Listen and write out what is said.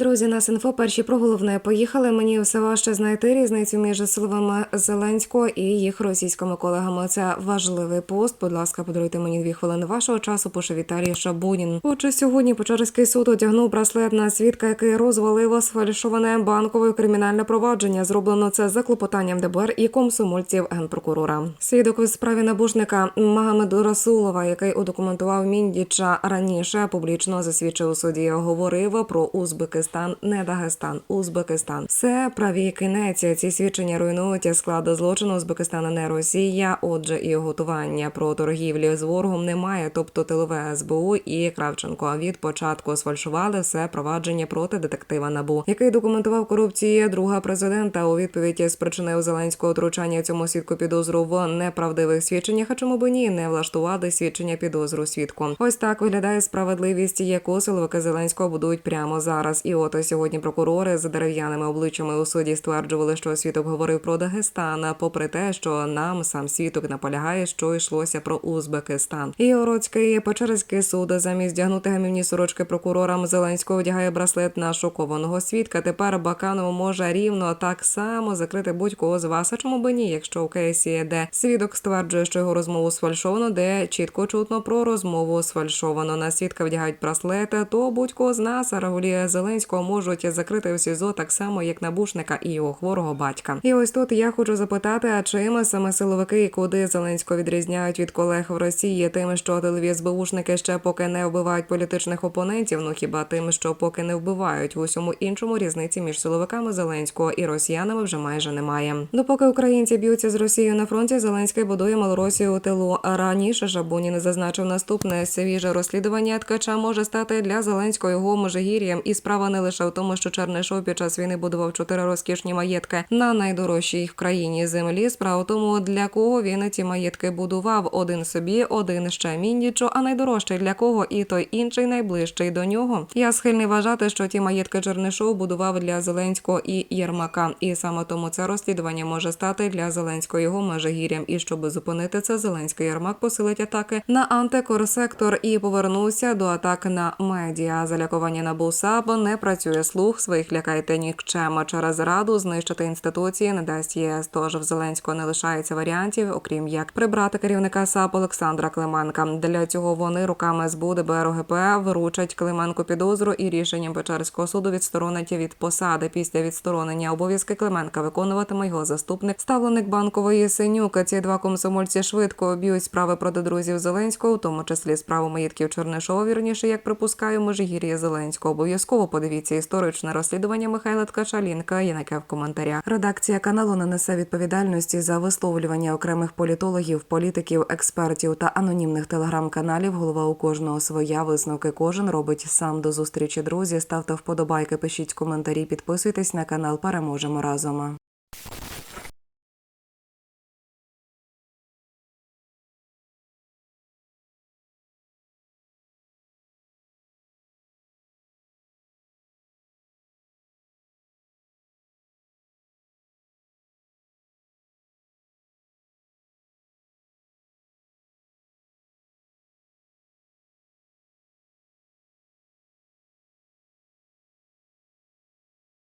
Друзі, нас інфо перші про головне поїхали. Мені все важче знайти різницю між силовими Зеленського і їх російськими колегами. Це важливий пост. Будь ласка, подаруйте мені дві хвилини вашого часу. Пише Віталій Шабунін. Отже, сьогодні Печерський суд одягнув браслет на свідка, який розвалив сфальшоване банкове кримінальне провадження. Зроблено це за клопотанням ДБР і комсомольців генпрокурора. Свідок у справі набушника Магомеду Расулова, який удокументував Міндіча раніше, публічно засвідчив у суді. Говорив про Узбекистан, не Дагестан, Узбекистан. Все праві кінець. Ці свідчення руйнують складу злочину Узбекистана не Росія. Отже, і готування про торгівлі з ворогом немає. Тобто тилове СБУ і Кравченко від початку сфальшували все провадження проти детектива Набу, який документував корупцію друга президента. У відповіді спричинив Зеленського втручання цьому свідку підозру в неправдивих свідченнях. А чому би ні, не влаштувати свідчення підозру свідку. Ось так виглядає справедливість, яку силовики Зеленського будують прямо зараз. І от сьогодні прокурори з дерев'яними обличчями у суді стверджували, що свідок говорив про Дагестан, попри те, що нам сам свідок наполягає, що йшлося про Узбекистан. І Ороцький Печерський суд замість дягнути гамівні сорочки прокурорам Зеленського одягає браслет на шокованого свідка. Тепер Баканов може рівно так само закрити будь-кого з вас. А чому би ні, якщо у кейсі, де свідок стверджує, що його розмову сфальшовано, де чітко чутно про розмову сфальшовано. На свідка вдягають браслети, то будь-кого з нас регулює Зеленського можуть закрити у СІЗО так само, як набушника і його хворого батька. І ось тут я хочу запитати, а чим саме силовики і куди Зеленського відрізняють від колег в Росії, тим, що тилові СБУшники ще поки не вбивають політичних опонентів. Ну хіба тим, що поки не вбивають в усьому іншому різниці між силовиками Зеленського і росіянами вже майже немає. Допоки українці б'ються з Росією на фронті, Зеленський будує Малоросію у тилу. А раніше Жабунін зазначив наступне свіже розслідування ткача може стати для Зеленського його межигір'ям. І справа не лише в тому, що Чернишов під час війни будував чотири розкішні маєтки на найдорожчій в країні землі. Справа в тому, для кого він ці маєтки будував один собі, один ще Міндічу, а найдорожчий для кого і той інший найближчий до нього. Я схильний вважати, що ті маєтки Чернишов будував для Зеленського і Єрмака, і саме тому це розслідування може стати для Зеленського його межигір'ям. І щоб зупинити це, Зеленський Єрмак посилить атаки на антикорсектор і повернувся до атак на медіа. Залякування на БУСАП не працює слух своїх лякайте нікчема через раду знищити інституції не дасть ЄС. Тож в Зеленського не лишається варіантів, окрім як прибрати керівника САП Олександра Клименка. Для цього вони руками СБУ ДБР ОГП вручать Клименку підозру і рішенням Печерського суду відсторонять від посади. Після відсторонення обов'язки Клименка виконуватиме його заступник, ставленик банкової синюк. Ці два комсомольці швидко об'ють справи проти друзів Зеленського, в тому числі справу маєтків Чернишова. Вірніше, як припускаю, Межигір'я Зеленського. Обов'язково подивіться історичне розслідування Михайла Ткача. Лінка є в коментарях. Редакція каналу не несе відповідальності за висловлювання окремих політологів, політиків, експертів та анонімних телеграм-каналів. Голова у кожного своя висновки кожен робить сам до зустрічі. Друзі, ставте вподобайки, пишіть коментарі, підписуйтесь на канал. Переможемо разом.